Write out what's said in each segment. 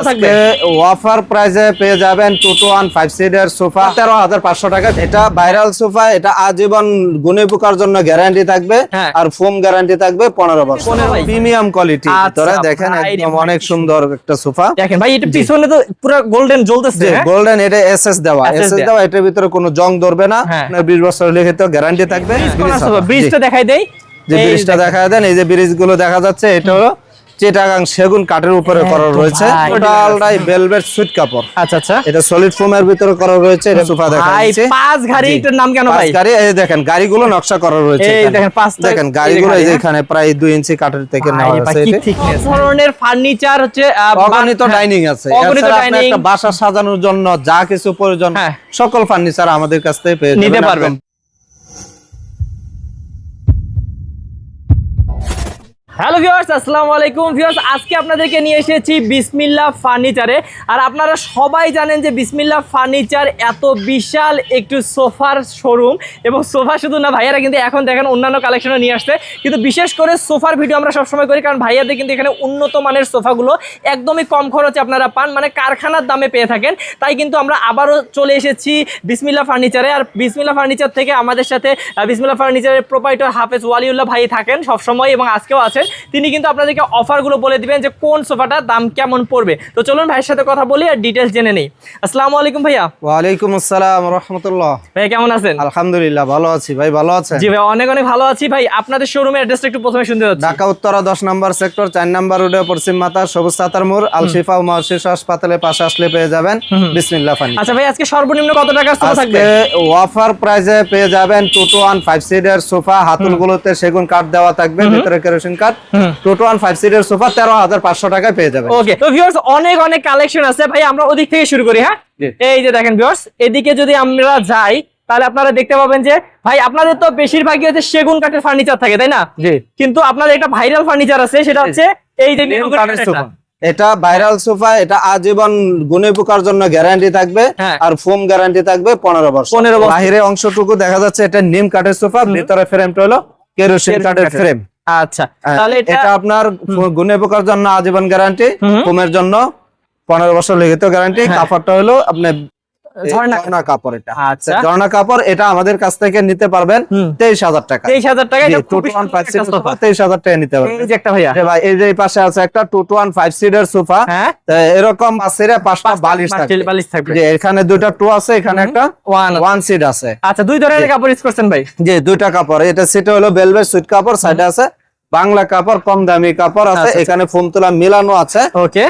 আজকে অফার প্রাইসে পেয়ে যাবেন two two one five seater sofa তেরো হাজার পাঁচশো টাকা। এটা ভাইরাল সোফা এটা আজীবন গুনে পোকার জন্য গ্যারান্টি থাকবে হ্যাঁ। আর ফোম গ্যারান্টি থাকবে পনেরো বছর। প্রিমিয়াম কোয়ালিটি তোরা দেখেন একদম অনেক সুন্দর একটা সোফা দেখেন ভাই এটা পিছনে তো পুরো গোল্ডেন জ্বলতেছে হ্যাঁ? গোল্ডেন এটা এসএস দেওয়া। SS এসএস দেওয়া। এটার ভিতরে কোনো জং ধরবে না। হ্যাঁ। আপনার বিশ বছর লিখিত গ্যারান্টি থাকবে। ব্রিজটা দেখাই দেই। যে ব্রিজটা। দেখা দেন। এই যে ব্রিজগুলো দেখা যাচ্ছে এটা হলো চিটাগাং সেগুন কাঠের উপরে করা রয়েছে। ভাই। টোটালটাই ভেলভেট সুইট কাপড়। আচ্ছা আচ্ছা। এটা সলিড ফোমের ভিতরে করা রয়েছে এটা সোফা দেখা যাচ্ছে পাঁচ গাড়ি এটার নাম কেন ভাই? গাড়ি এই দেখেন গাড়িগুলো নকশা করা রয়েছে এই দেখেন পাঁচটা দেখেন গাড়িগুলো এই এখানে প্রায় দুই ইঞ্চি কাঠের থেকে নেওয়া হয়েছে। এটা। thickness। ধরনের ফার্নিচার হচ্ছে অগণিত হ্যাঁ, ডাইনিং আছে। অগণিত ডাইনিং একটা বাসা সাজানোর জন্য যা কিছু প্রয়োজন হ্যাঁ। সকল ফার্নিচার আমাদের কাছ থেকে পেয়ে নিতে পারবেন। হ্যালো ভিউয়ার্স আসসালামু আলাইকুম। ভিউয়ার্স আজকে আপনাদেরকে নিয়ে এসেছি বিসমিল্লা ফার্নিচারে। আর আপনারা সবাই জানেন যে বিসমিল্লা ফার্নিচার এত বিশাল একটু সোফার শোরুম। এবং সোফা শুধু না, ভাইয়ারা কিন্তু এখন দেখেন অন্যান্য কালেকশনও নিয়ে আসছে। কিন্তু বিশেষ করে সোফার ভিডিও আমরা সবসময় করি, কারণ ভাইয়াদের কিন্তু এখানে উন্নত মানের সোফাগুলো একদমই কম খরচে আপনারা পান। মানে কারখানার দামে পেয়ে থাকেন। তাই কিন্তু আমরা আবারও চলে এসেছি বিসমিল্লা ফার্নিচারে। আর বিসমিল্লা ফার্নিচার থেকে আমাদের সাথে বিসমিল্লা ফার্নিচারের প্রোপাইটার হাফেজ ওয়ালিউল্লাহ ভাই থাকেন সবসময় এবং আজকেও আছেন। তিনি কিন্তু আপনাদেরকে অফারগুলো বলে দিবেন যে কোন সোফাটার দাম কেমন পড়বে। তো চলুন ভাইয়ের সাথে কথা বলি আর ডিটেলস জেনে নেই। আসসালামু আলাইকুম ভাইয়া। ওয়ালাইকুম আসসালাম রহমতুল্লাহ। ভাইয়া কেমন আছেন? আলহামদুলিল্লাহ ভালো আছি। ভাই ভালো আছেন? জি ভাই অনেক অনেক ভালো আছি। ভাই আপনাদের শোরুমের অ্যাড্রেসটা একটু প্রথমে শুনতে হচ্ছে ঢাকা উত্তরা দশ নম্বর সেক্টর চার নম্বর রোডে পশ্চিম মাতা সবুজ সাতার মোড় আলশিফা ও মহর্ষিস হাসপাতালের পাশে আসলে পেয়ে যাবেন। বিসমিল্লাহ ফানি। আচ্ছা ভাই আজকে সর্বনিম্ন কত টাকার সোফা থাকবে? অফার প্রাইসে পেয়ে যাবেন টু টু ওয়ান ফাইভ সিটের সোফা। হাতুলগুলোতে সেগুন কাঠ দেওয়া থাকবে ভিতরে কেরোসিন কাঠ। টু টু ওয়ান ফাইভ সিটের সোফা তেরো হাজার পাঁচশো টাকায় পেয়ে যাবেন। ওকে তো ভিউয়ার্স অনেক অনেক কালেকশন আছে। ভাই আমরা ওদিক থেকে শুরু করি হ্যাঁ? এই যে দেখেন ভিউয়ার্স এদিকে যদি আমরা যাই তাহলে আপনারা দেখতে পাবেন যে ভাই আপনাদের তো বেশিরভাগই হচ্ছে সেগুন কাঠের ফার্নিচার থাকে তাই না? কিন্তু আপনাদের একটা ভাইরাল ফার্নিচার আছে সেটা হচ্ছে এই যে। এটা। ভাইরাল সোফা এটা আজীবন গুনে পোকার জন্য গ্যারান্টি থাকবে হ্যাঁ। আর ফোম গ্যারান্টি থাকবে পনেরো বছর। 15 বছর। বাহিরে অংশটুকু দেখা যাচ্ছে এটা নিম কাঠের সোফা ভিতরে ফ্রেমটা হলো কেরোসিন কাঠের। ফ্রেম আচ্ছা তাহলে এটা আপনার গুনে পোকার জন্য আজীবন গ্যারান্টি। জন্য পনেরো বছর লিখিত গ্যারান্টি। কাপড়টা হলো আপনার ঝর্ণা ঝর্ণা কাপড়। এটা। আচ্ছা। ঝর্ণা কাপড় এটা আমাদের কাছ থেকে নিতে পারবেন তেইশ হাজার টাকা। তেইশ হাজার টাকা এটা টু খুবই টু ওয়ান সুন্দর ফাইভ একটা সোফা। তেইশ হাজার টাকা নিতে পারবেন। এই যে একটা ভাইয়া। ভাই এই যে পাশে আছে একটা টু টু ওয়ান ফাইভ সিটের সোফা হ্যাঁ। এরকম আছে রে পাঁচটা বালিশ বালিশ থাকবে। যে এখানে দুইটা টু আছে এখানে একটা ওয়ান ওয়ান সিট আছে। আচ্ছা দুই ধরনের কাপড় ইউজ করছেন ভাই? যে দুইটা কাপড় এটা সিটে হলো বেলভেট সুইট কাপড় সাইডে আছে বাংলা কাপড় কম দামি কাপড় আছে আচ্ছা, এখানে ফোন তোলা মিলানো আছে। ওকে।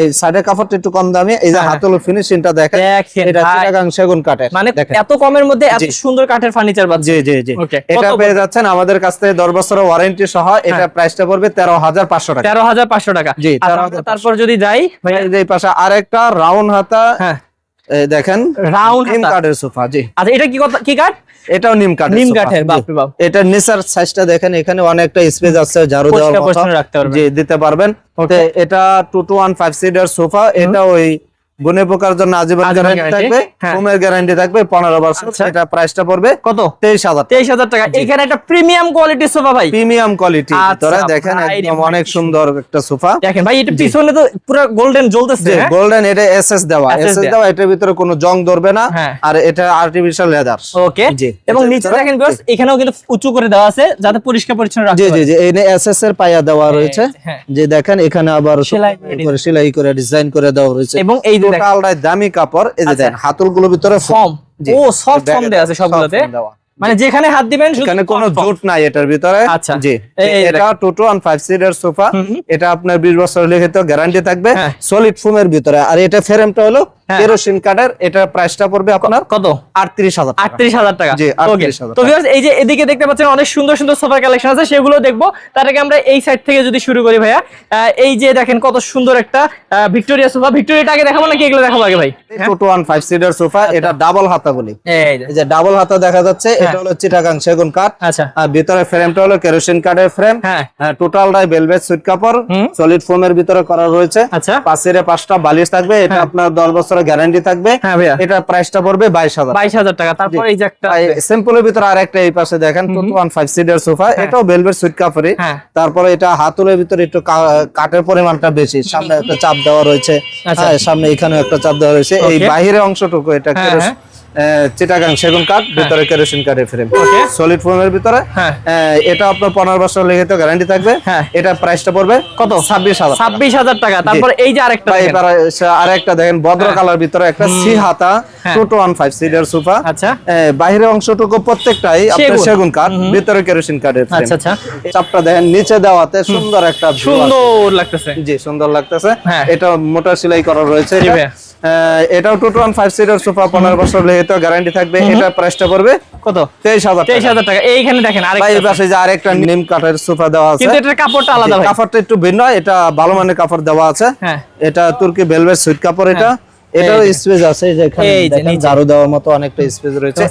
এই সাইডের কাপড়টা একটু কম দামি এই যে হ্যাঁ। হাতল ফিনিশিংটা দেখেন দেখেন এটা চিটাগাং সেগুন কাঠের মানে এত কমের মধ্যে এত সুন্দর কাঠের ফার্নিচার পাচ্ছি জি জি জি। এটা পেয়ে যাচ্ছেন আমাদের কাছ থেকে দশ বছরের ওয়ারেন্টি সহ এটা হ্যাঁ। প্রাইসটা পড়বে তেরো হাজার পাঁচশো টাকা। তেরো হাজার পাঁচশো টাকা। জি, আচ্ছা, 13,500 তারপর যদি যাই এই পাশে আরেকটা রাউন্ড হাতা হ্যাঁ। দেখেন রাউন্ড নিম কাঠের সোফা জি। আচ্ছা এটা কি কথা কি কাঠ? এটাও নিম কাঠের নিম কাঠের বাপ বাপ। এটা নেসার সাইজটা দেখেন এখানে অনেকটা স্পেস আছে ঝাড়ু দেওয়ার মতো। জি দিতে পারবেন। তো এটা two two one five seater sofa এটা ওই গুনে পোকার জন্য আজীবন গ্যারান্টি থাকবে হ্যাঁ। ফোমের গ্যারান্টি থাকবে পনেরো বছর। আচ্ছা। এটা প্রাইসটা পড়বে কত? তেইশ হাজার তেইশ হাজার টাকা। এখানে একটা প্রিমিয়াম কোয়ালিটির সোফা ভাই। প্রিমিয়াম কোয়ালিটি আচ্ছা, তোরা দেখেন একদম অনেক সুন্দর একটা সোফা দেখেন ভাই এটা পিছনে তো পুরো গোল্ডেন জ্বলতেছে হ্যাঁ? গোল্ডেন এটা এসএস দেওয়া। এসএস দেওয়া। এটার ভিতরে কোনো জং ধরবে না। হ্যাঁ। আর এটা আর্টিফিশিয়াল লেদার ওকে এবং নিচে দেখেন ভিউয়ার্স এখানেও কিন্তু উঁচু করে দেওয়া আছে যাতে পরিষ্কার পরিচ্ছন্ন রাখতে জি জি জি এই এসএস এর পায়া দেওয়া রয়েছে। হ্যাঁ। যে দেখেন এখানে আবার সেলাই করে করে সেলাই করে ডিজাইন করে দেওয়া রয়েছে। এবং এই টোটালটাই দামি কাপড়। এই যে আচ্ছা। দেখেন হাতলগুলোর ভিতরে ফর্ম। ও সফট ফর্ম দেয়া আছে সবগুলোতে। মানে যেখানে হাত দিবেন সেখানে কোনো জোট নাই এটার ভিতরে। আচ্ছা। জি। এটা two two one five seater sofa. এটা আপনার বিশ বছর লিখিত গ্যারান্টি থাকবে। হ্যাঁ। সলিড ফোমের ভিতরে। আর এটা ফ্রেমটা হলো হ্যাঁ। কেরোসিন কাঠের এটা প্রাইসটা পড়বে আপনার কত? আটত্রিশ হাজার আটত্রিশ হাজার টাকা। জি, ওকে 38,000 তো এই যে এদিকে দেখতে পাচ্ছেন অনেক সুন্দর সুন্দর সোফার কালেকশন আছে সেগুলো দেখব। তার আগে আমরা এই সাইড থেকে যদি শুরু করি ভাইয়া এই যে দেখেন কত সুন্দর একটা ভিক্টোরিয়া সোফা ভিক্টোরিয়াটা আগে দেখাবো নাকি এগুলো দেখাবো আগে ভাই? টোটো ওয়ান ফাইভ সিটের সোফা এটা ডাবল হাতা বলি। এই যে, ডাবল হাতা দেখা যাচ্ছে এটা হলো চিটাগাং সেগুন কাঠ। আচ্ছা। আর ভিতরে ফ্রেমটা হলো কেরোসিন কাঠের ফ্রেম হ্যাঁ। টোটালটাই ভেলভেট সুইট কাপড়। সলিড ফোমের ভিতরে করা রয়েছে। আচ্ছা। পাশের পাঁচটা বালিশ থাকবে এটা হ্যাঁ। আপনার দশ বছর বছরের গ্যারান্টি থাকবে। হ্যাঁ এটা প্রাইসটা পড়বে বাইশ হাজার। বাইশ হাজার টাকা। তারপর এই যে একটা স্যাম্পলের ভিতরে আর একটা এই পাশে দেখেন ওয়ান ফাইভ সিটের সোফা এটাও বেলভেট সুইট কাপড়ে হ্যাঁ। তারপরে এটা হাতুলের ভিতরে একটু কাঠের পরিমাণটা বেশি। সামনে একটা চাপ দেওয়া রয়েছে। আচ্ছা। হ্যাঁ সামনে এখানে একটা চাপ দেওয়া রয়েছে। এই বাহিরের অংশটুকু এটা হ্যাঁ, হ্যাঁ। চিটাগাং সেগুন কাঠ ভিতরে কেরোসিন কাঠের ফ্রেম. সলিড ফোমের ভিতরে হ্যাঁ। এটা আপনার পনেরো বছর গ্যারান্টি থাকবে হ্যাঁ। এটা প্রাইসটা পড়বে কত? ছাব্বিশ হাজার ছাব্বিশ হাজার টাকা তারপর এই যে আরেকটা বা দেখেন। ভদ্র কালার ভিতরে একটা সি হাতা হ্যাঁ। টোটো ওয়ান ফাইভ সিটের সোফা আচ্ছা বাইরের অংশটুকু প্রত্যেকটাই আপনার সেগুন। কাঠ ভিতরে কেরোসিন কাঠের। আচ্ছা, আচ্ছা। চাপটা দেখেন নিচে দেওয়াতে সুন্দর একটা সুন্দর লাগতেছে জি সুন্দর লাগতেছে হ্যাঁ। এটা মোটা সেলাই করা রয়েছে এটাও two one five seater sofa পনেরো বছর তো গ্যারান্টি থাকবে এটা প্রাইসটা পড়বে কত? তেইশ হাজার তেইশ হাজার টাকা। এইখানে দেখেন বা আরেকটা পাশে যে আরেকটা নিম কাঠের সোফা দেওয়া আছে। কিন্তু এটার কাপড়টা আলাদা কাপড়টা একটু ভিন্ন এটা ভালো মানের কাপড় দেওয়া আছে। হ্যাঁ। এটা তুর্কি ভেলভেট সুইট কাপড় এটা। এটাও স্পেস আছে যে এখানে দেখেন নিচে। দেওয়ার মতো অনেকটা স্পেস রয়েছে।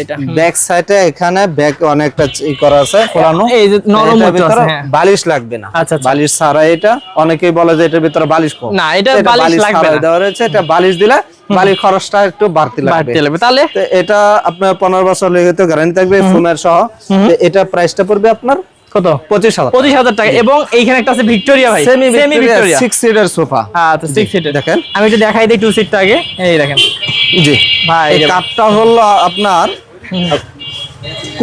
এটা। ব্যাক সাইডে এখানে ব্যাক অনেকটা ই করা আছে ফোলানো এই যে নরম মতো আছে, হ্যাঁ। বালিশ লাগবে না। আচ্ছা, আচ্ছা। বালিশ ছাড়া এটা অনেকেই বলে যে এটার ভিতরে বালিশ কম। না, এটা বালিশ লাগবে না। দেওয়া রয়েছে এটা বালিশ দিলে বালিশ খরচটা একটু বাড়তি লাগবে। তাহলে? এটা আপনার পনেরো বছর লেগে তো গ্যারান্টি থাকবে ফোনের সহ। এটা প্রাইসটা পড়বে আপনার কত? পঁচিশ হাজার পঁচিশ হাজার টাকা। এবং এইখানে একটা আছে ভিক্টোরিয়া ভাই। Semi semi Victoria six seater sofa আচ্ছা সিক্স সিটের দেখেন। আমি একটু দেখাই দিই টু সিটটা আগে। এই দেখেন। জি। ভাই এই কাঠটা হলো আপনার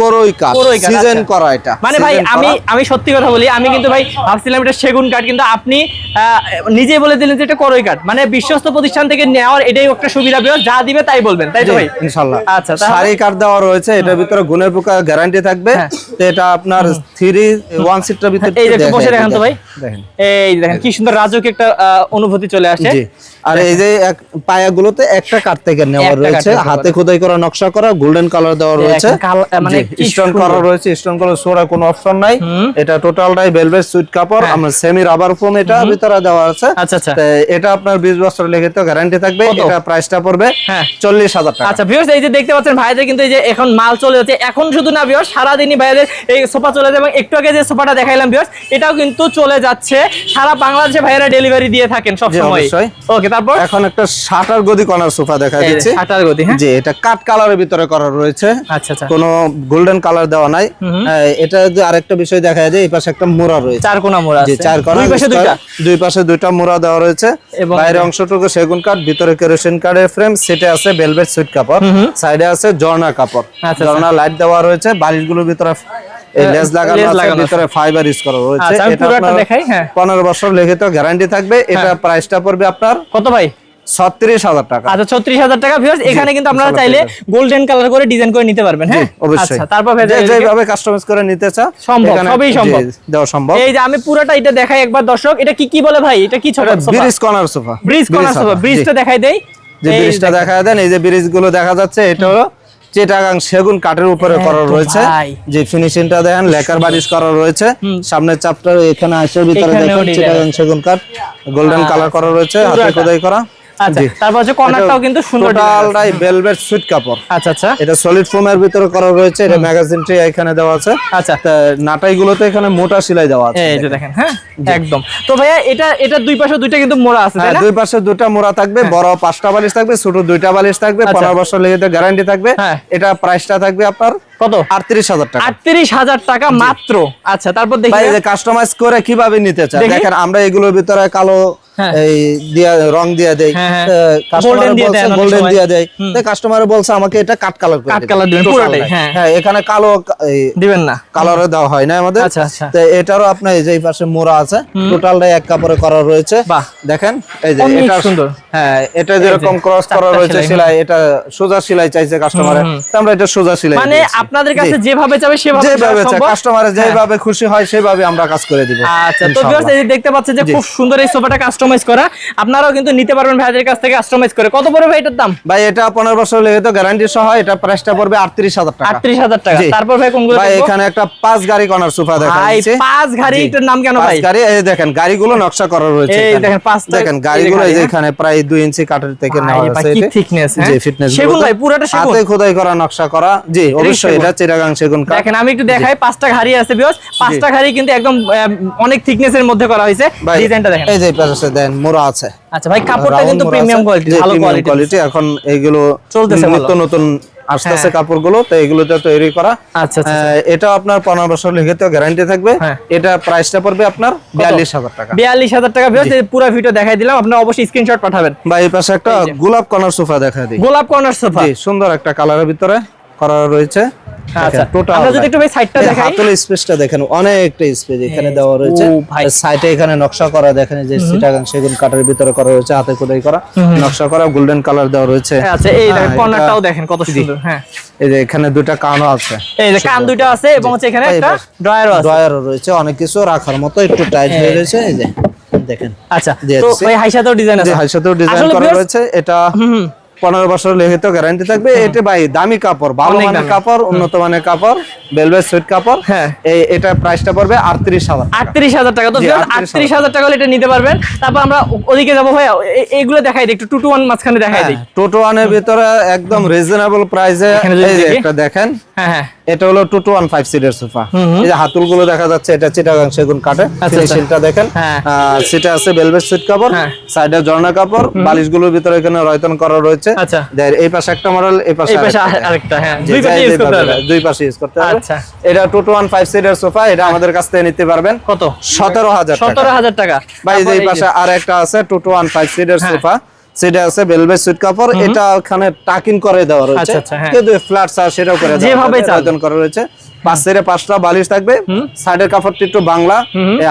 করই কাঠ সিজন আচ্ছা। করা এটা মানে ভাই আমি আমি সত্যি কথা বলি আমি কিন্তু ভাই ভাবছিলাম এটা সেগুন কাঠ কিন্তু আপনি আহ, বলে দিলেন যে এটা করই কাঠ। মানে বিশ্বস্ত প্রতিষ্ঠান থেকে নেওয়ার এটাই একটা সুবিধা পেও যা দিবে তাই বলবেন তাই তো ভাই? ইনশাল্লাহ। আচ্ছা, তাহলে- কাঠ দেওয়া রয়েছে এটার ভিতরে গুণের পোকা গ্যারান্টি থাকবে। হ্যাঁ। তো এটা আপনার থ্রি ওয়ান সিটটার ভিতরে এই যে বসে দেখান তো ভাই। দেখেন। এই দেখেন কি সুন্দর রাজক একটা অনুভূতি চলে আসে। আর এই যে পায়াগুলোতে একটা কাঠ থেকে নেওয়া রয়েছে হাতে খোদাই করা নকশা করা গোল্ডেন কালার দেওয়া রয়েছে। মানে স্টোন। করা রয়েছে স্টোন করা সোরা কোনো অপশন নাই। এটা টোটালটাই ভেলভেট সুইট কাপড় হ্যাঁ। আমার সেমি রাবার ফোম এটা ভিতরে দেওয়া আছে। আচ্ছা, আচ্ছা। এটা আপনার 20 বছর লেগে তো গ্যারান্টি থাকবে এটা প্রাইসটা পড়বে হ্যাঁ। 40000 টাকা। আচ্ছা ভিউয়ার্স এই যে দেখতে পাচ্ছেন ভাইদের কিন্তু এই যে এখন মাল চলে যাচ্ছে। এখন শুধু না ভিউয়ার্স সারাদিনই ভাইদের এই সোফা চলে যাবে এবং একটু আগে যে সোফাটা দেখাইলাম ভিউয়ার্স এটাও কিন্তু চলে যাচ্ছে। সারা বাংলাদেশে ভাইরা ডেলিভারি দিয়ে থাকেন সব সময় ওকে তারপর? এখন একটা শাটার গদি কর্নার সোফা দেখা দিচ্ছি। শাটার গতি হ্যাঁ। জি এটা কাট কালারের ভিতরে করা রয়েছে। আচ্ছা আচ্ছা। কোনো গোল্ডেন কালার দেওয়া নাই। হ্যাঁ, এটা যে আরেকটা বিষয় দেখা যায় এই পাশে একটা মোড়া রয়েছে। চার কোনা মোড়া আছে। চার করা দুই পাশে দুইটা? দুই পাশে দুইটা মোড়া দেওয়া রয়েছে। বাইরে অংশটুকু সেগুন কাঠ ভিতরে কেরোসিন কাঠের ফ্রেম সেটে আছে ভেলভেট সুইট কাপড় সাইডে আছে ঝর্ণা কাপড়। আচ্ছা, ঝর্ণা লাইট দেওয়া রয়েছে বালিশগুলোর ভিতরে এই লেজ লাগানো আছে ভিতরে ফাইবার ইউজ করা রয়েছে। আচ্ছা, এটা দেখাই, হ্যাঁ। 15 বছর লিখিত গ্যারান্টি থাকবে। এটা প্রাইসটা পড়বে আপনার কত ভাই? 36000 টাকা। আচ্ছা ছত্রিশ হাজার টাকা ভিউয়ার্স এখানে কিন্তু আপনারা চাইলে গোল্ডেন কালার করে ডিজাইন করে নিতে পারবেন হ্যাঁ? অবশ্যই। আচ্ছা তারপর ভাই যে এদিকে- যেভাবে কাস্টমাইজ করে নিতে চা সম্ভব, সবই সম্ভব। দেওয়া সম্ভব। এই যে আমি পুরোটা এটা দেখাই একবার দর্শক এটা কি কি বলে ভাই? এটা কি ছোট bridge corner sofa. Bridge corner sofa ব্রিজটা দেখাই দেই। যে ব্রিজটা দেখা দেন এই যে ব্রিজগুলো দেখা যাচ্ছে এটা হলো চিটাগাং সেগুন কাঠের উপরে হ্যাঁ, করা রয়েছে। যে ফিনিশিংটা দেখেন লেকার বারিশ করা রয়েছে। সামনের চাপটা এখানে আসে ভিতরে দেখেন চিটাগাং সেগুন কাঠ গোল্ডেন কালার করা রয়েছে হাতে খোদাই করা। আচ্ছা তারপর হচ্ছে কর্নারটাও কিন্তু সুন্দর টোটালটাই ভেলভেট সুইট কাপড়। আচ্ছা আচ্ছা। এটা সলিড ফোমের ভিতরে করা রয়েছে এটা ম্যাগাজিন ট্রে এখানে দেওয়া আছে। আচ্ছা। এখানে মোটা সেলাই দেওয়া আছে। এই যে দেখেন হ্যাঁ? একদম। তো ভাইয়া এটা এটা দুই পাশে দুইটা কিন্তু মোড়া আছে তাই হ্যাঁ না? দুই পাশে দুটা মোড়া থাকবে বড় পাঁচটা বালিশ থাকবে ছোট দুইটা বালিশ থাকবে আচ্ছা। পনেরো বছর লেগে গ্যারান্টি থাকবে। হ্যাঁ। এটা প্রাইসটা থাকবে আপনার কত? আটত্রিশ হাজার টাকা। আটত্রিশ হাজার টাকা মাত্র। আচ্ছা তারপর দেখি ভাই কাস্টমাইজ করে কীভাবে নিতে দেখি। দেখেন আমরা এগুলোর ভিতরে কালো হ্যাঁ। এই দিয়া রং দিয়ে দেই হ্যাঁ, হ্যাঁ। কাস্টমার অনেক গোল্ডেন। দিয়ে দেয় কাস্টমার বলছে আমাকে এটা কাট কালার করে দিবেন। কালার দিবেন, পুরোটাই, হ্যাঁ। হ্যাঁ এখানে কালো দিবেন না কালারে হয় না আমাদের আচ্ছা, আচ্ছা। তো এটারও আপনার এই যে এই পাশে মোড়া আছে টোটালটাই এক কাপড়ে করা রয়েছে বাহ। দেখেন এই যে এটা সুন্দর। হ্যাঁ এটা যেরকম ক্রস করা রয়েছে সেলাই, এটা সোজা সেলাই চাইছে কাস্টমারে তো আমরা এটা সোজা সেলাই মানে। আপনাদের কাছে যেভাবে চাবে সেভাবে যেভাবে? কাস্টমার যেভাবে খুশি হয় সেভাবে আমরা কাজ করে দিব আচ্ছা তো ভিউয়ার্স এই দেখতে পাচ্ছেন যে খুব সুন্দর এই সোফাটা কাস্টমাইজ করা আপনারাও কিন্তু নিতে পারবেন ভাইদের কাছ থেকে কাস্টমাইজ করে। কত পড়বে ভাই এটার দাম? ভাই এটা পনেরো বছর লেগে তো গ্যারান্টি সহ এটা প্রাইসটা পড়বে আটত্রিশ হাজার টাকা। আটত্রিশ হাজার টাকা। তারপর ভাই কোনগুলো ভাই এখানে একটা পাঁচ গাড়ি কর্নার সোফা দেখা ভাই যাচ্ছে পাঁচ গাড়ি। এটার নাম কেন পাঁচ ভাই? গাড়ি এই দেখেন গাড়িগুলো নকশা করা রয়েছে এই দেখেন, পাঁচটা দেখেন গাড়িগুলো এই যে এখানে প্রায় দুই ইঞ্চি কাঠের থেকে নেওয়া আছে কি এটা। thickness, হ্যাঁ? জি ফিটনেস সেগুন ভাই, পুরাটা সেগুন? হাতে খোদাই করা নকশা করা। জি অবশ্যই এটা চিটাগাং সেগুন কাঠ। দেখেন আমি একটু দেখাই পাঁচটা ঘাড়ি আছে বিকজ পাঁচটা ঘাড়ি কিন্তু একদম অনেক থিকনেস এর মধ্যে করা হয়েছে। ডিজাইনটা দেখেন। এই যে পাশে দেন মোড়া আছে। আচ্ছা ভাই কাপড়টা কিন্তু প্রিমিয়াম কোয়ালিটি ভালো কোয়ালিটি এখন এইগুলো চলতেছে। নিত্য নতুন আসতেছে কাপড়গুলো তো এগুলোতে তৈরি করা। আচ্ছা আচ্ছা এটা আপনার পনেরো বছর লিখিত গ্যারান্টি থাকবে। হ্যাঁ। এটা প্রাইসটা পড়বে আপনার বিয়াল্লিশ হাজার টাকা। বিয়াল্লিশ হাজার টাকা পুরো ভিডিও দেখাই দিলাম আপনারা অবশ্যই স্ক্রিনশট পাঠাবেন। বা এই পাশে একটা গোলাপ কর্নার সোফা দেখা দিই। গোলাপ কর্নার সোফা। সুন্দর একটা কালারের ভিতরে। করা রয়েছে। আচ্ছা আমরা যদি একটু ভাই সাইডটা দেখাই। হাতলে স্পেসটা দেখেন অনেকটা স্পেস এখানে দেওয়া রয়েছে। সাইডে এখানে নকশা করা দেখেন যে সেগুন কাঠের ভিতরে করা রয়েছে হাতে খোদাই করা। নকশা করা গোল্ডেন কালার দেওয়া রয়েছে। আচ্ছা এই হ্যাঁ, এটা- কর্নারটাও দেখেন কত সুন্দর হ্যাঁ। এই যে এখানে কানও আছে। এই যে কান আছে এবং হচ্ছে এখানে এই একটা পাশে। ড্রয়ারও আছে। ড্রয়ারও রয়েছে অনেক কিছু রাখার মতো একটু টাইট হয়ে রয়েছে এই যে দেখেন। আচ্ছা তো। ভাই হাইসাতেও ডিজাইন আছে। হাইসাতেও ডিজাইন করা রয়েছে এটা হুম। পনেরো বছর লিখিত গ্যারান্টি থাকবে। এটা ভাই দামি কাপড় ভালো মানের কাপড় উন্নত মানের কাপড়। বেলভেট সুইট কাপড় হ্যাঁ। এই এটা প্রাইসটা পড়বে আটত্রিশ হাজার আটত্রিশ হাজার টাকা। তো জি, আটত্রিশ হাজার। টাকা এটা নিতে পারবেন। তারপর আমরা ওদিকে যাব ভাই এ- এইগুলো দেখাই দিই একটু টু টু ওয়ান মাঝখানে দেখাই দিই। ওয়ানের ভিতরে একদম রিজনেবল প্রাইসে এই যে একটা দেখেন হ্যাঁ হ্যাঁ। এটা হলো সিটের সোফা এই যে দেখা যাচ্ছে এটা চিটাগাং সেগুন কাঠে আচ্ছা। ফিনিশিংটা দেখেন। হ্যাঁ। সেটা আছে বেলভেট সুইট কাপড় হ্যাঁ। সাইডে ঝর্ণা কাপড় বালিশগুলোর ভিতরে এখানে রয়তন করা রয়েছে। আচ্ছা। এই পাশে একটা মডেল এই পাশে আরেকটা। হ্যাঁ। দুই পাশে ইউজ করতে পারবেন দুই পাশে ইউজ করতে পারবেন আচ্ছা। এটা টু টু ওয়ান ফাইভ সিটের সোফা এটা আমাদের কাছ থেকে নিতে পারবেন। কত? সতেরো হাজার সতেরো হাজার টাকা। ভাই এই পাশে আর একটা আছে টু টু ওয়ান ফাইভ সিটের। সোফা সেটা আছে বেলভেট সুট কাপড়। এটা ওখানে টাকিং করে দেওয়া রয়েছে। আচ্ছা, আচ্ছা। কিন্তু ফ্ল্যাট সার সেটাও করে যেভাবে আয়োজন করা রয়েছে। পাঁচ সাইডে পাঁচটা বালিশ থাকবে। সাইডের কাপড়টা একটু বাংলা।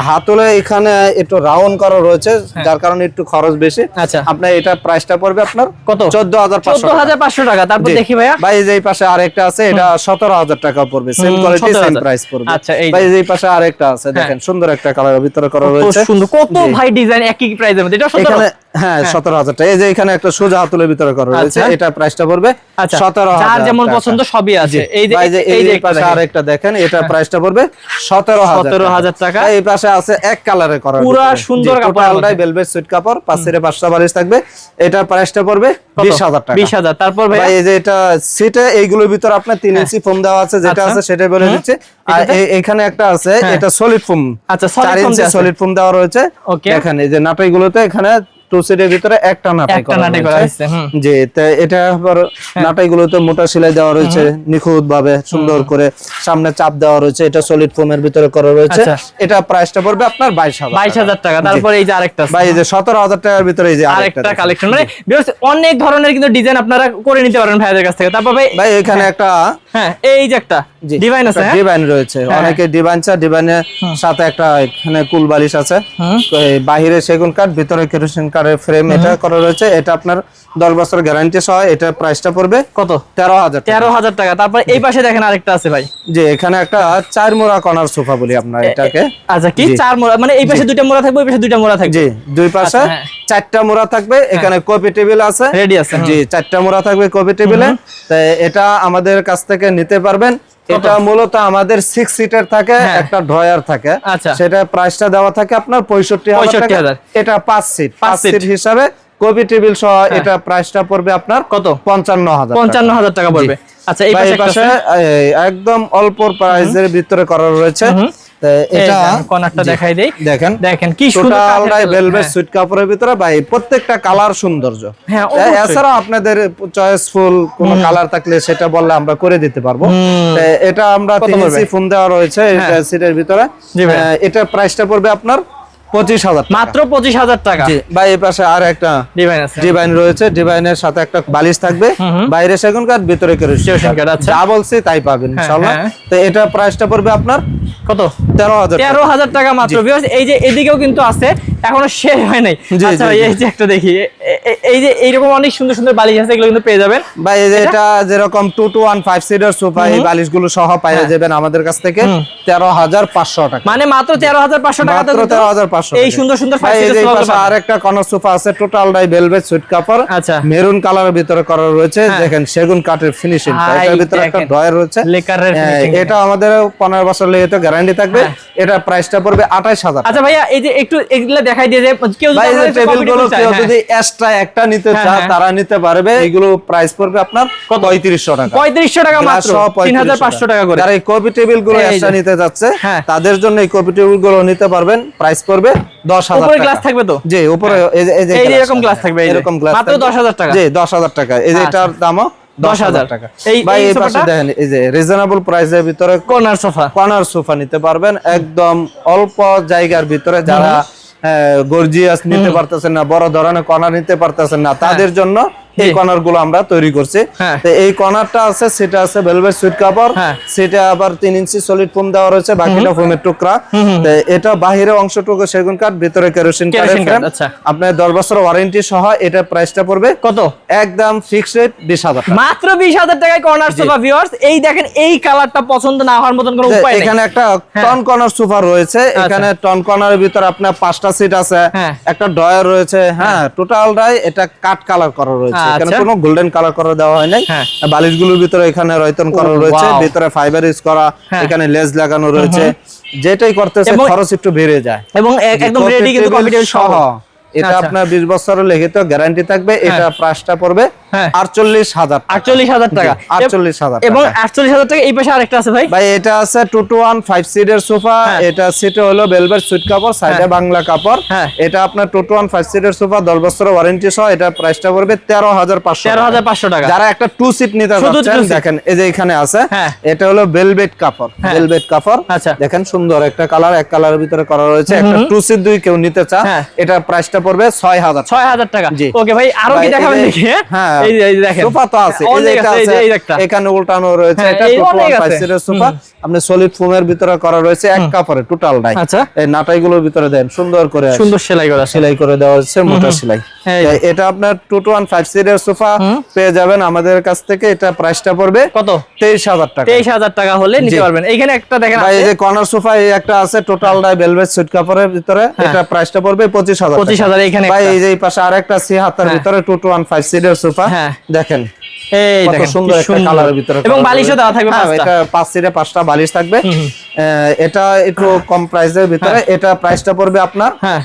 হাতলে এখানে একটু রাউন্ড করা রয়েছে যার কারণে একটু খরচ বেশি। হ্যাঁ। আচ্ছা। আপনার এটা প্রাইসটা পড়বে আপনার কত? চোদ্দ হাজার পাঁচশো চোদ্দ হাজার পাঁচশো টাকা। তারপর দেখি ভাইয়া। ভাই যে পাশে আরেকটা আছে এটা সতেরো হাজার টাকা পড়বে। সেম কোয়ালিটি সেম প্রাইস পড়বে। আচ্ছা, ভাই যে। পাশে আরেকটা আছে দেখেন সুন্দর একটা কালারের ভিতরে করা কত রয়েছে। সুন্দর কত ভাই ডিজাইন একই প্রাইসের মধ্যে। এটা সতেরো এখানে হ্যাঁ সতেরো হাজার টাকা। এই যে এখানে একটা সোজা হাতুলের ভিতরে করা রয়েছে আচ্ছা। এটা প্রাইসটা পড়বে আচ্ছা। সতেরো যার যেমন পছন্দ সবই আছে। এই যে এই যে পাশে আরেকটা দেখেন এটা প্রাইসটা পড়বে সতেরো সতেরো হাজার টাকা। এই পাশে আছে এক কালারে করা পুরা সুন্দর কাপড়টাই ভেলভেট সুইট কাপড় পাশের পাঁচটা বালিশ থাকবে। এটা প্রাইসটা পড়বে বিশ হাজার টাকা। বিশ হাজার। তারপর ভাই এই যে এটা সিটে এইগুলোর ভিতর আপনার তিন ইঞ্চি ফোম দেওয়া আছে যেটা হ্যাঁ। আচ্ছা। আছে সেটাই বলে দিচ্ছে। আর এখানে একটা আছে হ্যাঁ। এটা সলিড ফোম আচ্ছা, চার ইঞ্চি সলিড ফোম দেওয়া রয়েছে. দেখেন এই যে নাটাই গুলোতে এখানে টু সিটের ভিতরে একটা নাটাই করা নাটাই করা রয়েছে। হয়েছে, হুম। এটা আবার নাটাই গুলোতে মোটা সেলাই দেওয়া রয়েছে নিখুঁত ভাবে সুন্দর করে সামনে চাপ দেওয়া রয়েছে এটা সলিড ফোমের ভিতরে করা রয়েছে। আচ্ছা। এটা প্রাইসটা পড়বে আপনার টাকা। তারপর এই যে আরেকটা ভাই এই যে সতেরো হাজার টাকার ভিতরে এই যে আরেকটা কালেকশন মানে অনেক ধরনের কিন্তু ডিজাইন আপনারা করে নিতে পারেন ভাইয়াদের কাছ থেকে। তারপর ভাই ভাই এখানে একটা হ্যাঁ এই যে একটা ডিভাইন আছে হ্যাঁ? ডিভাইন রয়েছে। অনেকে ডিভাইন চা ডিভাইনের সাথে একটা এখানে কুল বালিশ আছে। বাহিরে সেগুন কাঠ ভিতরে কেরোসিন কাঠের ফ্রেম এটা করা রয়েছে এটা আপনার দশ বছর গ্যারান্টি সহ এটা প্রাইসটা পড়বে কত? তেরো হাজার তেরো হাজার টাকা। তারপর এই পাশে দেখেন আরেকটা আছে ভাই। যে এখানে একটা চার মোড়া কর্নার সোফা বলি আপনার এটাকে। আচ্ছা কি? চার মোড়া মানে এই পাশে দুইটা মোড়া থাকবে ওই পাশে দুইটা মোড়া থাকবে? জি দুই পাশে আচ্ছা, হ্যাঁ। চারটা মোড়া থাকবে এখানে কপি টেবিল আছে। রেডি আছে জি চারটা মোড়া থাকবে কপি টেবিলে এটা আমাদের কাছ থেকে নিতে পারবেন। এটা মূলত আমাদের সিক্স সিটার থাকে হ্যাঁ। একটা ড্রয়ার থাকে। আচ্ছা। সেটা প্রাইসটা দেওয়া থাকে আপনার পঁয়ষট্টি হাজার এটা পাঁচ সিট পাঁচ সিট। হিসাবে কবি টেবিল সহ এটা প্রাইসটা পড়বে আপনার কত? পঞ্চান্ন হাজার পঞ্চান্ন হাজার টাকা পড়বে। আচ্ছা এই পাশে একদম অল্প প্রাইসের ভিতরে করা রয়েছে। এটা কর্নারটা দেখাই দেই। দেখেন। দেখেন কি সুন্দর ভেলভেট হ্যাঁ। সুইট কাপড়ের ভিতরে ভাই প্রত্যেকটা কালার সৌন্দর্য। হ্যাঁ, এছাড়া আপনাদের চয়েসফুল কোন কালার থাকলে সেটা বললে আমরা করে দিতে পারব। এটা আমরা কত তিন হ্যাঁ। ইঞ্চি ফোন দেওয়া রয়েছে এটা সিটের ভিতরে। এটা প্রাইসটা পড়বে আপনার পঁচিশ হাজার মাত্র পঁচিশ হাজার টাকা। ভাই এই পাশে আর একটা ডিভাইন আছে। ডিভাইন রয়েছে। ডিভাইনের সাথে একটা বালিশ থাকবে। বাইরে সেগুন কাঠ ভিতরে কেরোসিন। কেরোসিন কাঠ, আচ্ছা। যা বলছি তাই পাবেন ইনশাআল্লাহ হ্যাঁ। তো এটা প্রাইসটা পড়বে আপনার কত? তেরো হাজার তেরো হাজার টাকা মাত্র। এই যে এদিকেও কিন্তু আছে এখনও শেষ হয় নাই। আচ্ছা জি, জি। এই যে একটা দেখি এই যে এইরকম অনেক সুন্দর সুন্দর বালিশ আছে এগুলো কিন্তু পেয়ে যাবেন। ভাই এই যে এটা? যেরকম two two one five seater sofa এই বালিশগুলো সহ পাইয়ে যাবেন আমাদের কাছ থেকে তেরো হাজার পাঁচশো টাকা। মানে মাত্র তেরো হাজার পাঁচশো টাকা তেরো হাজার এই সুন্দর সুন্দর। আর একটা কর্নার সোফা আছে টোটাল ভেলভেট সুইট কাপড় আচ্ছা। মেরুন কালারের ভিতরে করা রয়েছে দেখেন সেগুন কাঠের ফিনিশিং এটার ভিতরে একটা দেখেন। রয়েছে লেকারের এটা আমাদের পনেরো বছর লেগে গ্যারান্টি থাকবে। এটা প্রাইসটা পড়বে আঠাইশ হাজার আচ্ছা ভাইয়া এই যে একটু এগুলা দেখাই দিয়ে যে কেউ যদি ভাই আপনাদের সাথে টেবিলগুলো কেউ। যদি এক্সট্রা একটা নিতে হ্যাঁ, চায় হ্যাঁ। তারা নিতে পারবে এগুলো প্রাইস পড়বে আপনার পঁয়ত্রিশশো টাকা পঁয়ত্রিশশো টাকা গ্লাস মাত্র 3500 পাঁচশো টাকা করে যারা এই কপি টেবিলগুলো এক্সট্রা নিতে যাচ্ছে হ্যাঁ। তাদের জন্য এই কপি টেবিলগুলো নিতে পারবেন প্রাইস পড়বে উপরে গ্লাস থাকবে তো? জি উপরে এই যে- এই যে এই যে glass এরকম টা, থাকবে, এরকম গ্লাস মাত্র 10,000 টাকা। জি দশ হাজার টাকা। এই যে। এটার দামও 10,000 টাকা। এই- ভাই এই এই পাশে দেখেন এই যে রিজনেবল প্রাইসের ভিতরে কর্নার সোফা কর্নার সোফা নিতে পারবেন। একদম অল্প জায়গার ভিতরে যারা গর্জিয়াস নিতে পারতেছেন না বড় ধরনের কর্নার নিতে পারতেছেন না তাদের জন্য এই। কর্নারগুলো আমরা তৈরি করছি। হ্যাঁ। তো এই কর্নারটা আছে সেটা আছে ভেলভেট সুইট কাপড় হ্যাঁ। সেটা আবার তিন ইঞ্চি সলিড ফোম দেওয়া রয়েছে বাকিটা ফোমের টুকরা। তো এটা বাহিরে অংশটুকু সেগুন কাঠ ভিতরে কেরোসিন কাঠ, কাঠ আচ্ছা। আপনার দশ বছর ওয়ারেন্টি সহ এটা প্রাইসটা পড়বে কত? একদম ফিক্সড রেট বিশ হাজার। মাত্র বিশ হাজার টাকায় কর্নার সোফা ভিউয়ার্স এই দেখেন এই কালারটা পছন্দ না হওয়ার মতন কোনো উপায় নেই। এখানে একটা টন কর্নার সোফা রয়েছে। এখানে টন কর্নারের ভিতরে আপনার পাঁচটা সিট আছে। হ্যাঁ। একটা ডয়ার রয়েছে। হ্যাঁ টোটালটাই এটা কাট কালার করা রয়েছে। এখানে আচ্ছা। কোনো গোল্ডেন কালার করা দেওয়া হয় নাই হ্যাঁ। বালিশগুলোর ভিতরে এখানে রয়তন করা রয়েছে ভিতরে ফাইবার ইউজ করা হ্যাঁ। এখানে লেজ লাগানো রয়েছে যেটাই করতেছে খরচ একটু বেড়ে যায় এবং একদম রেডি কিন্তু কম্পিউটার সহ এটা আচ্ছা। আপনার বিশ বছরের লিখিত গ্যারান্টি থাকবে এটা প্রাইসটা পড়বে হ্যাঁ। আটচল্লিশ হাজার আটচল্লিশ হাজার টাকা। জি, 48,000 এবং আটচল্লিশ হাজার টাকা এই পাশে আরেকটা আছে ভাই। ভাই এটা আছে টু টু ওয়ান ফাইভ সিটের সোফা। হ্যাঁ। এটা সিটে হলো বেলভেট সুইট কাপড় সাইডে বাংলা কাপড়। হ্যাঁ। এটা আপনার টু টু ওয়ান ফাইভ সিটের সোফা দশ বছরের ওয়ারেন্টি সহ। এটা প্রাইসটা পড়বে তেরো হাজার পাঁচশো তেরো হাজার পাঁচশো টাকা। যারা একটা টু সিট নিতে শুধু যাচ্ছেন two seat। দেখেন এই যে এখানে আছে হ্যাঁ। এটা হলো বেলভেট কাপড় হ্যাঁ। বেলভেট কাপড়। আচ্ছা। দেখেন সুন্দর একটা কালার এক কালারের ভিতরে করা রয়েছে। একটা টু সিট দুই কেউ নিতে চা হ্যাঁ। এটা প্রাইসটা পড়বে ছয় হাজার ছয় হাজার টাকা। ওকে ভাই আরও কি দেখাবেন দেখি হ্যাঁ? হ্যাঁ। এই যে- দেখেন। সোফা তো আছে। এই যে এটা আছে, এই যে আছে, এই একটা। এখানে উল্টানো রয়েছে হ্যাঁ, এটা টোটাল অনেক ফাইভ আছে। সিটের সোফা। আপনি সলিড ফোমের ভিতরে করা রয়েছে এক কাপড়ে টোটাল ডাই আচ্ছা। এই নাটাইগুলোর ভিতরে দেন সুন্দর করে সুন্দর সেলাই করা সেলাই করে দেওয়া হচ্ছে মোটা সেলাই। এটা আপনার টু টু ওয়ান ফাইভ সিটের সোফা পেয়ে যাবেন আমাদের কাছ থেকে। এটা প্রাইসটা পড়বে কত? তেইশ হাজার টাকা। তেইশ হাজার টাকা হলে নিতে পারবেন। এখানে একটা দেখেন ভাই এই। যে কর্নার সোফা এই একটা আছে টোটাল ডাই ভেলভেট সুইট কাপড়ের ভিতরে। এটা প্রাইসটা পড়বে পঁচিশ হাজার 25,000 এইখানে ভাই একটা। এই যে পাশে আরেকটা সি হাতার হ্যাঁ। ভিতরে টু টু ওয়ান ফাইভ সিটের সোফা। হ্যাঁ। দেখেন এই দেখেন সুন্দর একটা। কালারের ভিতরে এবং বালিশও দেওয়া থাকবে হ্যাঁ, পাঁচটা। এটা পাঁচ সিটে পাঁচটা বালিশ থাকবে। আহ, এটা একটু কম প্রাইসের ভিতরে এটা প্রাইসটা পড়বে আপনার হ্যাঁ।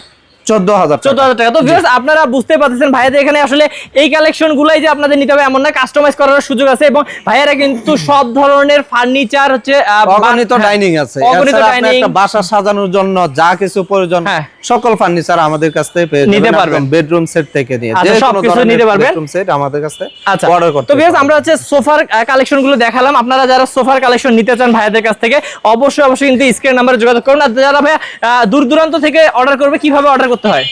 চোদ্দ হাজার চোদ্দ টাকা। তো আপনারা বুঝতে পারতেছেন ভাইয়াদের এখানে আসলে এই কালেকশন যে আপনাদের নিতে হবে এমন না কাস্টমাইজ করার সুযোগ আছে এবং ভাইয়ারা কিন্তু সব ধরনের ফার্নিচার হচ্ছে অগণিত ডাইনিং আছে। অগণিত এছাড়া আপনি ডাইনিং একটা বাসা সাজানোর জন্য যা কিছু প্রয়োজন। সকল ফার্নিচার আমাদের কাছ থেকে নিতে পারবেন। বেডরুম সেট থেকে নিয়ে সবকিছু নিতে পারবেন। বেডরুম সেট আমাদের কাছ থেকে অর্ডার করতে তো ভিউয়ার্স আমরা হচ্ছে সোফার কালেকশনগুলো দেখালাম। আপনারা যারা সোফার কালেকশন নিতে চান ভাইয়াদের কাছ থেকে অবশ্যই অবশ্যই কিন্তু স্ক্রিন নাম্বারে যোগাযোগ করুন। আর যারা ভাইয়া দূর দূরান্ত থেকে অর্ডার করবে কীভাবে অর্ডার করতে হয়।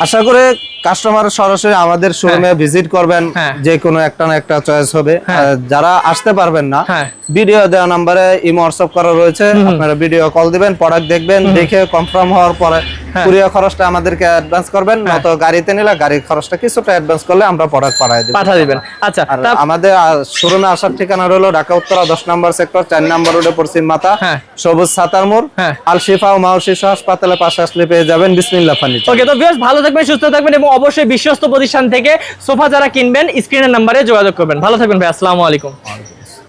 আশা করে কাস্টমার সরাসরি আমাদের শোরুমে ভিজিট করবেন হ্যাঁ। যে কোনো একটা না একটা চয়েস হবে হ্যাঁ। যারা আসতে পারবেন না হ্যাঁ। ভিডিও দেওয়া নাম্বারে ইমো হোয়াটসঅ্যাপ করা রয়েছে আপনারা ভিডিও কল দিবেন প্রোডাক্ট দেখবেন দেখে কনফার্ম হওয়ার পরে হ্যাঁ। কুরিয়ার খরচটা আমাদেরকে অ্যাডভান্স করবেন নয়তো গাড়িতে নিলে গাড়ির খরচটা কিছুটা অ্যাডভান্স করলে আমরা প্রোডাক্ট পাঠিয়ে দেব পাঠা দিবেন আচ্ছা আর আমাদের শোরুমে আসার ঠিকানা রইল ঢাকা উত্তরা দশ নম্বর সেক্টর চার নম্বর রোডে পশ্চিম মাথা হ্যাঁ। সবুজ সাতার মোড় হ্যাঁ। আল শিফা ও মাও শিশু হাসপাতালের পাশে আসলে পেয়ে যাবেন বিসমিল্লা ফার্নিচার ওকে তো বেশ ভালো থাকবেন সুস্থ থাকবেন এবং অবশ্যই বিশ্বস্ত প্রতিষ্ঠান থেকে সোফা যারা কিনবেন, স্ক্রিনের নাম্বারে যোগাযোগ করবেন। ভালো থাকবেন ভাই, আসসালামু আলাইকুম।